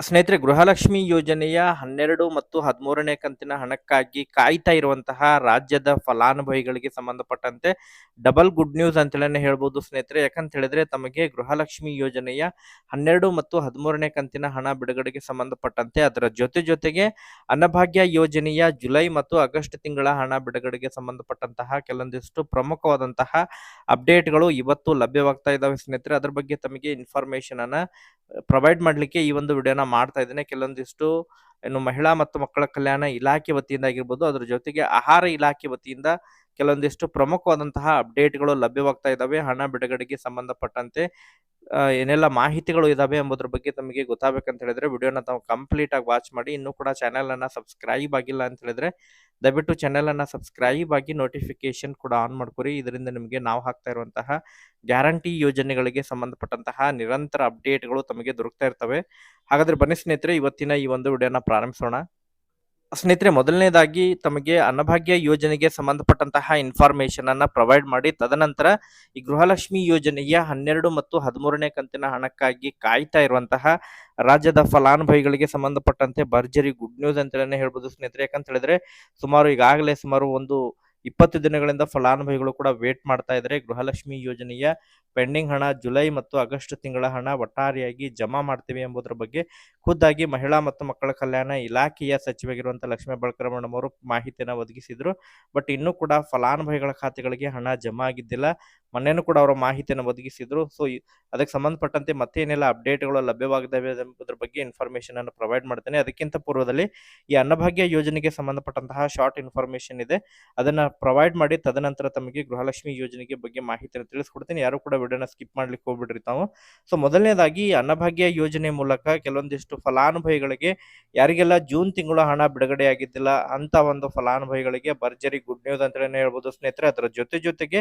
ಸ್ನೇಹಿತರೆ, ಗೃಹಲಕ್ಷ್ಮಿ ಯೋಜನೆಯ ಹನ್ನೆರಡು ಮತ್ತು ಹದಿಮೂರನೇ ಕಂತಿನ ಹಣಕ್ಕಾಗಿ ಕಾಯ್ತಾ ಇರುವಂತಹ ರಾಜ್ಯದ ಫಲಾನುಭವಿಗಳಿಗೆ ಸಂಬಂಧಪಟ್ಟಂತೆ ಡಬಲ್ ಗುಡ್ ನ್ಯೂಸ್ ಅಂತೇಳಿ ಹೇಳ್ಬೋದು ಸ್ನೇಹಿತರೆ. ಯಾಕಂತ ಹೇಳಿದ್ರೆ ತಮಗೆ ಗೃಹಲಕ್ಷ್ಮಿ ಯೋಜನೆಯ ಹನ್ನೆರಡು ಮತ್ತು ಹದಿಮೂರನೇ ಕಂತಿನ ಹಣ ಬಿಡುಗಡೆಗೆ ಸಂಬಂಧಪಟ್ಟಂತೆ ಅದರ ಜೊತೆ ಜೊತೆಗೆ ಅನ್ನಭಾಗ್ಯ ಯೋಜನೆಯ ಜುಲೈ ಮತ್ತು ಆಗಸ್ಟ್ ತಿಂಗಳ ಹಣ ಬಿಡುಗಡೆಗೆ ಸಂಬಂಧಪಟ್ಟಂತಹ ಕೆಲವೊಂದಿಷ್ಟು ಪ್ರಮುಖವಾದಂತಹ ಅಪ್ಡೇಟ್ಗಳು ಇವತ್ತು ಲಭ್ಯವಾಗ್ತಾ ಇದ್ದಾವೆ ಸ್ನೇಹಿತರೆ. ಅದರ ಬಗ್ಗೆ ತಮಗೆ ಇನ್ಫಾರ್ಮೇಶನ್ ಅನ್ನ ಪ್ರೊವೈಡ್ ಮಾಡಲಿಕ್ಕೆ ಈ ಒಂದು ವಿಡಿಯೋನ ಮಾಡ್ತಾ ಇದ್ದೇನೆ. ಕೆಲವೊಂದಿಷ್ಟು ಏನು ಮಹಿಳಾ ಮತ್ತು ಮಕ್ಕಳ ಕಲ್ಯಾಣ ಇಲಾಖೆ ವತಿಯಿಂದ ಆಗಿರ್ಬೋದು, ಅದರ ಜೊತೆಗೆ ಆಹಾರ ಇಲಾಖೆ ವತಿಯಿಂದ ಕೆಲವೊಂದಿಷ್ಟು ಪ್ರಮುಖವಾದಂತಹ ಅಪ್ಡೇಟ್ಗಳು ಲಭ್ಯವಾಗ್ತಾ ಇದ್ದಾವೆ. ಹಣ ಬಿಡುಗಡೆಗೆ ಸಂಬಂಧಪಟ್ಟಂತೆ ಏನೆಲ್ಲ ಮಾಹಿತಿಗಳು ಇದಾವೆ ಎಂಬುದ್ರ ಬಗ್ಗೆ ತಮಗೆ ಗೊತ್ತಾಗಬೇಕಂತ ಹೇಳಿದ್ರೆ, ವಿಡಿಯೋನ ತಾವು ಕಂಪ್ಲೀಟ್ ಆಗಿ ವಾಚ್ ಮಾಡಿ, ಇನ್ನೂ ಕೂಡ ಚಾನೆಲ್ ಅನ್ನ ಸಬ್ಸ್ಕ್ರೈಬ್ ಆಗಿಲ್ಲ ಅಂತ ಹೇಳಿದ್ರೆ ದಯವಿಟ್ಟು ಚಾನೆಲನ್ನು ಸಬ್ಸ್ಕ್ರೈಬ್ ಆಗಿ ನೋಟಿಫಿಕೇಶನ್ ಕೂಡ ಆನ್ ಮಾಡ್ಕೊರಿ. ಇದರಿಂದ ನಿಮಗೆ ನಾವು ಹಾಕ್ತಾ ಇರುವಂತಹ ಗ್ಯಾರಂಟಿ ಯೋಜನೆಗಳಿಗೆ ಸಂಬಂಧಪಟ್ಟಂತಹ ನಿರಂತರ ಅಪ್ಡೇಟ್ಗಳು ತಮಗೆ ದೊರಕ್ತಾ ಇರ್ತವೆ. ಹಾಗಾದರೆ ಬನ್ನಿ ಸ್ನೇಹಿತರೆ, ಇವತ್ತಿನ ಈ ಒಂದು ವಿಡಿಯೋನ ಪ್ರಾರಂಭಿಸೋಣ. ಸ್ನೇಹಿತರೆ, ಮೊದಲನೇದಾಗಿ ತಮಗೆ ಅನ್ನಭಾಗ್ಯ ಯೋಜನೆಗೆ ಸಂಬಂಧಪಟ್ಟಂತಹ ಇನ್ಫಾರ್ಮೇಶನ್ ಅನ್ನ ಪ್ರೊವೈಡ್ ಮಾಡಿ, ತದನಂತರ ಈ ಗೃಹಲಕ್ಷ್ಮಿ ಯೋಜನೆಯ ಹನ್ನೆರಡು ಮತ್ತು ಹದಿಮೂರನೇ ಕಂತಿನ ಹಣಕ್ಕಾಗಿ ಕಾಯ್ತಾ ಇರುವಂತಹ ರಾಜ್ಯದ ಫಲಾನುಭವಿಗಳಿಗೆ ಸಂಬಂಧಪಟ್ಟಂತೆ ಭರ್ಜರಿ ಗುಡ್ ನ್ಯೂಸ್ ಅಂತೇಳಿ ಹೇಳ್ಬೋದು ಸ್ನೇಹಿತರೆ. ಯಾಕಂತ ಹೇಳಿದ್ರೆ ಸುಮಾರು ಈಗಾಗಲೇ ಸುಮಾರು ಒಂದು ಇಪ್ಪತ್ತು ದಿನಗಳಿಂದ ಫಲಾನುಭವಿಗಳು ಕೂಡ ವೇಟ್ ಮಾಡ್ತಾ ಇದ್ದಾರೆ. ಗೃಹಲಕ್ಷ್ಮಿ ಯೋಜನೆಯ ಪೆಂಡಿಂಗ್ ಹಣ ಜುಲೈ ಮತ್ತು ಆಗಸ್ಟ್ ತಿಂಗಳ ಹಣ ಒಟ್ಟಾರೆಯಾಗಿ ಜಮಾ ಮಾಡ್ತೀವಿ ಎಂಬುದರ ಬಗ್ಗೆ ಖುದ್ದಾಗಿ ಮಹಿಳಾ ಮತ್ತು ಮಕ್ಕಳ ಕಲ್ಯಾಣ ಇಲಾಖೆಯ ಸಚಿವರಾಗಿರುವಂತಹ ಲಕ್ಷ್ಮೀ ಅವರು ಮಾಹಿತಿಯನ್ನು ಒದಗಿಸಿದ್ರು. ಬಟ್ ಇನ್ನೂ ಕೂಡ ಫಲಾನುಭವಿಗಳ ಖಾತೆಗಳಿಗೆ ಹಣ ಜಮಾ ಆಗಿದ್ದಿಲ್ಲ. ಮೊನ್ನೆನೂ ಕೂಡ ಅವರ ಮಾಹಿತಿಯನ್ನು ಒದಗಿಸಿದ್ರು. ಸೊ ಅದಕ್ಕೆ ಸಂಬಂಧಪಟ್ಟಂತೆ ಮತ್ತೇನೆಲ್ಲ ಅಪ್ಡೇಟ್ಗಳು ಲಭ್ಯವಾಗಿದ್ದಾವೆ ಎಂಬುದರ ಬಗ್ಗೆ ಇನ್ಫಾರ್ಮೇಶನ್ ಅನ್ನು ಪ್ರೊವೈಡ್ ಮಾಡ್ತೇನೆ. ಅದಕ್ಕಿಂತ ಪೂರ್ವದಲ್ಲಿ ಈ ಅನ್ನಭಾಗ್ಯ ಯೋಜನೆಗೆ ಸಂಬಂಧಪಟ್ಟಂತಹ ಶಾರ್ಟ್ ಇನ್ಫಾರ್ಮೇಶನ್ ಇದೆ. ಅದನ್ನ ಪ್ರೊವೈಡ್ ಮಾಡಿ ತದನಂತರ ತಮಗೆ ಗೃಹಲಕ್ಷ್ಮಿ ಯೋಜನೆಗೆ ಬಗ್ಗೆ ಮಾಹಿತಿಯನ್ನು ತಿಳಿಸ್ಕೊಡ್ತೀನಿ. ಯಾರು ಕೂಡ ವಿಡಿಯೋನ ಸ್ಕಿಪ್ ಮಾಡ್ಲಿಕ್ಕೆ ಹೋಗ್ಬಿಡ್ರಿ ತಾವು. ಸೊ ಮೊದಲನೇದಾಗಿ ಅನ್ನಭಾಗ್ಯ ಯೋಜನೆ ಮೂಲಕ ಕೆಲವೊಂದಿಷ್ಟು ಫಲಾನುಭವಿಗಳಿಗೆ ಯಾರಿಗೆಲ್ಲ ಜೂನ್ ತಿಂಗಳ ಹಣ ಬಿಡುಗಡೆ ಆಗಿದ್ದಿಲ್ಲ, ಅಂತ ಒಂದು ಫಲಾನುಭವಿಗಳಿಗೆ ಭರ್ಜರಿ ಗುಡ್ ನ್ಯೂಸ್ ಅಂತಲೇ ಹೇಳ್ಬೋದು ಸ್ನೇಹಿತರೆ. ಅದರ ಜೊತೆ ಜೊತೆಗೆ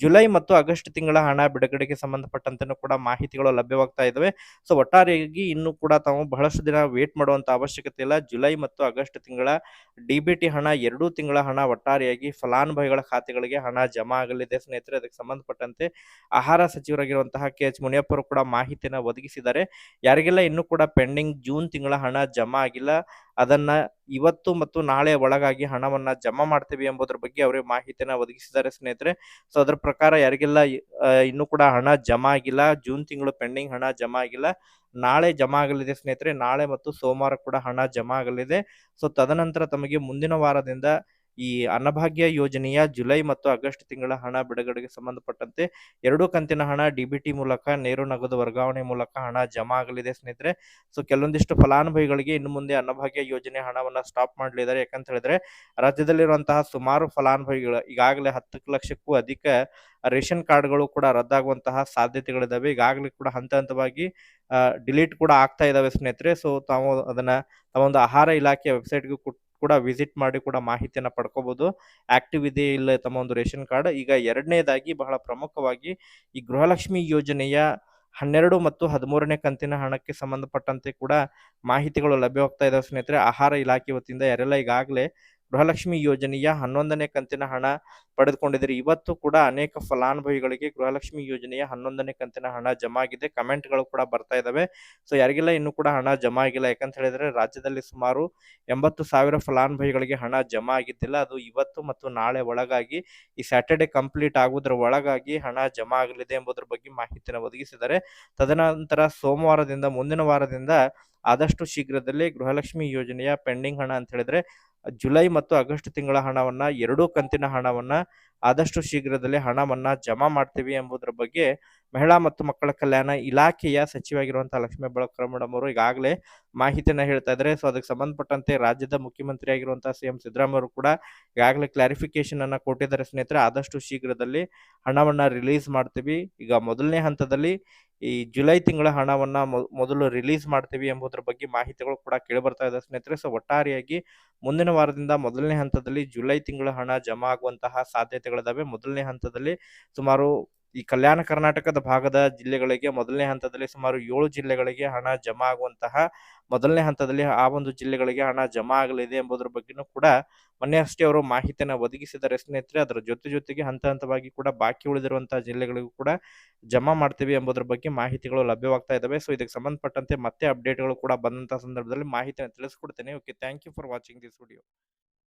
ಜುಲೈ ಮತ್ತು ಆಗಸ್ಟ್ ತಿಂಗಳ ಹಣ ಬಿಡುಗಡೆಗೆ ಸಂಬಂಧಪಟ್ಟಂತೆ ಕೂಡ ಮಾಹಿತಿಗಳು ಲಭ್ಯವಾಗ್ತಾ ಇದಾವೆ ಸೊ ಒಟ್ಟಾರೆಯಾಗಿ ಇನ್ನು ಕೂಡ ತಾವು ಬಹಳಷ್ಟು ದಿನ ವೇಟ್ ಮಾಡುವಂತ ಅವಶ್ಯಕತೆ ಇಲ್ಲ. ಜುಲೈ ಮತ್ತು ಆಗಸ್ಟ್ ತಿಂಗಳ ಡಿಬಿಟಿ ಹಣ ಎರಡೂ ತಿಂಗಳ ಹಣ ಒಟ್ಟಾರೆಯಾಗಿ ಫಲಾನುಭವಿಗಳ ಖಾತೆಗಳಿಗೆ ಹಣ ಜಮಾ ಆಗಲಿದೆ. ಸ್ನೇಹಿತರೆ ಅದಕ್ಕೆ ಸಂಬಂಧಪಟ್ಟಂತೆ ಆಹಾರ ಸಚಿವರಾಗಿರುವಂತಹ ಕೆ. ಎಚ್. ಮುನಿಯಪ್ಪರು ಕೂಡ ಮಾಹಿತಿಯನ್ನು ಒದಗಿಸಿದ್ದಾರೆ. ಯಾರಿಗೆಲ್ಲ ಇನ್ನೂ ಕೂಡ ಪೆಂಡಿಂಗ್ ಜೂನ್ ತಿಂಗಳ ಹಣ ಜಮಾ ಆಗಿಲ್ಲ, ಅದನ್ನ ಇವತ್ತು ಮತ್ತು ನಾಳೆ ಒಳಗಾಗಿ ಹಣವನ್ನ ಜಮಾ ಮಾಡ್ತೀವಿ ಎಂಬುದರ ಬಗ್ಗೆ ಅವರಿಗೆ ಮಾಹಿತಿಯನ್ನು ಒದಗಿಸಿದ್ದಾರೆ ಸ್ನೇಹಿತರೆ. ಸೊ, ಅದರ ಪ್ರಕಾರ ಯಾರಿಗೆಲ್ಲ ಇನ್ನೂ ಕೂಡ ಹಣ ಜಮಾ ಆಗಿಲ್ಲ, ಜೂನ್ ತಿಂಗಳು ಪೆಂಡಿಂಗ್ ಹಣ ಜಮಾ ಆಗಿಲ್ಲ, ನಾಳೆ ಜಮಾ ಆಗಲಿದೆ ಸ್ನೇಹಿತರೆ. ನಾಳೆ ಮತ್ತು ಸೋಮವಾರ ಕೂಡ ಹಣ ಜಮಾ ಆಗಲಿದೆ. ಸೊ, ತದನಂತರ ತಮಗೆ ಮುಂದಿನ ವಾರದಿಂದ ಈ ಅನ್ನಭಾಗ್ಯ ಯೋಜನೆಯ ಜುಲೈ ಮತ್ತು ಆಗಸ್ಟ್ ತಿಂಗಳ ಹಣ ಬಿಡುಗಡೆಗೆ ಸಂಬಂಧಪಟ್ಟಂತೆ ಎರಡು ಕಂತಿನ ಹಣ ಡಿಬಿಟಿ ಮೂಲಕ, ನೇರು ನಗದು ವರ್ಗಾವಣೆ ಮೂಲಕ ಹಣ ಜಮಾ ಆಗಲಿದೆ ಸ್ನೇಹಿತರೆ. ಸೊ ಕೆಲವೊಂದಿಷ್ಟು ಫಲಾನುಭವಿಗಳಿಗೆ ಇನ್ನು ಮುಂದೆ ಅನ್ನಭಾಗ್ಯ ಯೋಜನೆ ಹಣವನ್ನ ಸ್ಟಾಪ್ ಮಾಡಲಿದ್ದಾರೆ. ಯಾಕಂತ ಹೇಳಿದ್ರೆ, ರಾಜ್ಯದಲ್ಲಿರುವಂತಹ ಸುಮಾರು ಫಲಾನುಭವಿಗಳು, ಈಗಾಗಲೇ ಹತ್ತು ಲಕ್ಷಕ್ಕೂ ಅಧಿಕ ರೇಷನ್ ಕಾರ್ಡ್ಗಳು ಕೂಡ ರದ್ದಾಗುವಂತಹ ಸಾಧ್ಯತೆಗಳಿದ್ದಾವೆ ಈಗಾಗಲೇ ಕೂಡ ಹಂತ ಹಂತವಾಗಿ ಡಿಲೀಟ್ ಕೂಡ ಆಗ್ತಾ ಇದಾವೆ ಸ್ನೇಹಿತರೆ. ಸೊ ತಾವು ಅದನ್ನ ತಮ್ಮ ಒಂದು ಆಹಾರ ಇಲಾಖೆಯ ವೆಬ್ಸೈಟ್ಗೂ ಕೂಡ ವಿಸಿಟ್ ಮಾಡಿ ಕೂಡ ಮಾಹಿತಿಯನ್ನ ಪಡ್ಕೋಬಹುದು ಆಕ್ಟಿವ್ ಇದೆ ಇಲ್ಲ ತಮ್ಮ ಒಂದು ರೇಷನ್ ಕಾರ್ಡ್. ಈಗ ಎರಡನೇದಾಗಿ ಬಹಳ ಪ್ರಮುಖವಾಗಿ ಈ ಗೃಹಲಕ್ಷ್ಮಿ ಯೋಜನೆಯ ಹನ್ನೆರಡು ಮತ್ತು ಹದಿಮೂರನೇ ಕಂತಿನ ಹಣಕ್ಕೆ ಸಂಬಂಧಪಟ್ಟಂತೆ ಕೂಡ ಮಾಹಿತಿಗಳು ಲಭ್ಯವಾಗ್ತಾ ಇದಾವೆ ಸ್ನೇಹಿತರೆ. ಆಹಾರ ಇಲಾಖೆ ವತಿಯಿಂದ ಯಾರೆಲ್ಲ ಈಗಾಗಲೇ ಗೃಹಲಕ್ಷ್ಮಿ ಯೋಜನೆಯ ಹನ್ನೊಂದನೇ ಕಂತಿನ ಹಣ ಪಡೆದುಕೊಂಡಿದ್ದೀರಿ. ಇವತ್ತು ಕೂಡ ಅನೇಕ ಫಲಾನುಭವಿಗಳಿಗೆ ಗೃಹಲಕ್ಷ್ಮಿ ಯೋಜನೆಯ ಹನ್ನೊಂದನೇ ಕಂತಿನ ಹಣ ಜಮಾ ಆಗಿದೆ ಕಮೆಂಟ್ಗಳು ಕೂಡ ಬರ್ತಾ ಇದ್ದಾವೆ ಸೊ, ಯಾರಿಗೆಲ್ಲ ಇನ್ನೂ ಕೂಡ ಹಣ ಜಮಾ ಆಗಿಲ್ಲ, ಯಾಕಂತ ಹೇಳಿದ್ರೆ ರಾಜ್ಯದಲ್ಲಿ ಸುಮಾರು ಎಂಬತ್ತು ಸಾವಿರ ಫಲಾನುಭವಿಗಳಿಗೆ ಹಣ ಜಮಾ ಆಗಿದ್ದಿಲ್ಲ. ಅದು ಇವತ್ತು ಮತ್ತು ನಾಳೆ ಒಳಗಾಗಿ, ಈ ಸ್ಯಾಟರ್ಡೆ ಕಂಪ್ಲೀಟ್ ಆಗುವುದರ ಒಳಗಾಗಿ ಹಣ ಜಮಾ ಆಗಲಿದೆ ಎಂಬುದರ ಬಗ್ಗೆ ಮಾಹಿತಿಯನ್ನು ಒದಗಿಸಿದ್ದಾರೆ. ತದನಂತರ ಸೋಮವಾರದಿಂದ, ಮುಂದಿನ ವಾರದಿಂದ ಆದಷ್ಟು ಶೀಘ್ರದಲ್ಲೇ ಗೃಹಲಕ್ಷ್ಮಿ ಯೋಜನೆಯ ಪೆಂಡಿಂಗ್ ಹಣ ಅಂತ ಹೇಳಿದ್ರೆ ಜುಲೈ ಮತ್ತು ಆಗಸ್ಟ್ ತಿಂಗಳ ಹಣವನ್ನ, ಎರಡೂ ಕಂತಿನ ಹಣವನ್ನ ಆದಷ್ಟು ಶೀಘ್ರದಲ್ಲೇ ಹಣವನ್ನು ಜಮಾ ಮಾಡ್ತೀವಿ ಎಂಬುದರ ಬಗ್ಗೆ ಮಹಿಳಾ ಮತ್ತು ಮಕ್ಕಳ ಕಲ್ಯಾಣ ಇಲಾಖೆಯ ಸಚಿವಾಗಿರುವಂತಹ ಲಕ್ಷ್ಮೀ ಬಳಕರ ಮೇಡಮ್ ಅವರು ಈಗಾಗಲೇ ಮಾಹಿತಿಯನ್ನ ಹೇಳ್ತಾ ಇದ್ದಾರೆ. ಸೊ ಅದಕ್ಕೆ ಸಂಬಂಧಪಟ್ಟಂತೆ ರಾಜ್ಯದ ಮುಖ್ಯಮಂತ್ರಿ ಆಗಿರುವಂತಹ ಸಿ ಎಂ ಸಿದ್ದರಾಮಯ್ಯ ಕೂಡ ಈಗಾಗಲೇ ಕ್ಲಾರಿಫಿಕೇಶನ್ ಅನ್ನ ಕೊಟ್ಟಿದ್ದಾರೆ ಸ್ನೇಹಿತರೆ. ಆದಷ್ಟು ಶೀಘ್ರದಲ್ಲಿ ಹಣವನ್ನ ರಿಲೀಸ್ ಮಾಡ್ತೀವಿ. ಈಗ ಮೊದಲನೇ ಹಂತದಲ್ಲಿ ಈ ಜುಲೈ ತಿಂಗಳ ಹಣವನ್ನ ಮೊದಲು ರಿಲೀಸ್ ಮಾಡ್ತೀವಿ ಎಂಬುದರ ಬಗ್ಗೆ ಮಾಹಿತಿಗಳು ಕೂಡ ಕೇಳಿ ಬರ್ತಾ ಇದೆ ಸ್ನೇಹಿತರೆ. ಸೊ ಒಟ್ಟಾರೆಯಾಗಿ ಮುಂದಿನ ವಾರದಿಂದ ಮೊದಲನೇ ಹಂತದಲ್ಲಿ ಜುಲೈ ತಿಂಗಳ ಹಣ ಜಮಾ ಆಗುವಂತಹ ಸಾಧ್ಯತೆಗಳಿದಾವೆ. ಮೊದಲನೇ ಹಂತದಲ್ಲಿ ಸುಮಾರು ಈ ಕಲ್ಯಾಣ ಕರ್ನಾಟಕದ ಭಾಗದ ಜಿಲ್ಲೆಗಳಿಗೆ ಮೊದಲನೇ ಹಂತದಲ್ಲಿ ಸುಮಾರು ಏಳು ಜಿಲ್ಲೆಗಳಿಗೆ ಹಣ ಜಮಾ ಆಗುವಂತಹ, ಮೊದಲನೇ ಹಂತದಲ್ಲಿ ಆ ಒಂದು ಜಿಲ್ಲೆಗಳಿಗೆ ಹಣ ಜಮಾ ಆಗಲಿದೆ ಎಂಬುದರ ಬಗ್ಗೆನೂ ಕೂಡ ಮೊನ್ನೆ ಅಷ್ಟೇ ಅವರು ಮಾಹಿತಿಯನ್ನು ಒದಗಿಸಿದ್ದಾರೆ. ಸ್ನೇಹಿತರೆ, ಅದರ ಜೊತೆ ಜೊತೆಗೆ ಹಂತ ಹಂತವಾಗಿ ಕೂಡ ಬಾಕಿ ಉಳಿದಿರುವಂತಹ ಜಿಲ್ಲೆಗಳಿಗೂ ಕೂಡ ಜಮಾ ಮಾಡ್ತೀವಿ ಎಂಬುದರ ಬಗ್ಗೆ ಮಾಹಿತಿಗಳು ಲಭ್ಯವಾಗ್ತಾ ಇದ್ದಾವೆ. ಸೊ ಇದಕ್ಕೆ ಸಂಬಂಧಪಟ್ಟಂತೆ ಮತ್ತೆ ಅಪ್ಡೇಟ್ಗಳು ಕೂಡ ಬಂದಂತಹ ಸಂದರ್ಭದಲ್ಲಿ ಮಾಹಿತಿಯನ್ನು ತಿಳಿಸ್ಕೊಡ್ತೇನೆ. Okay thank you for watching this video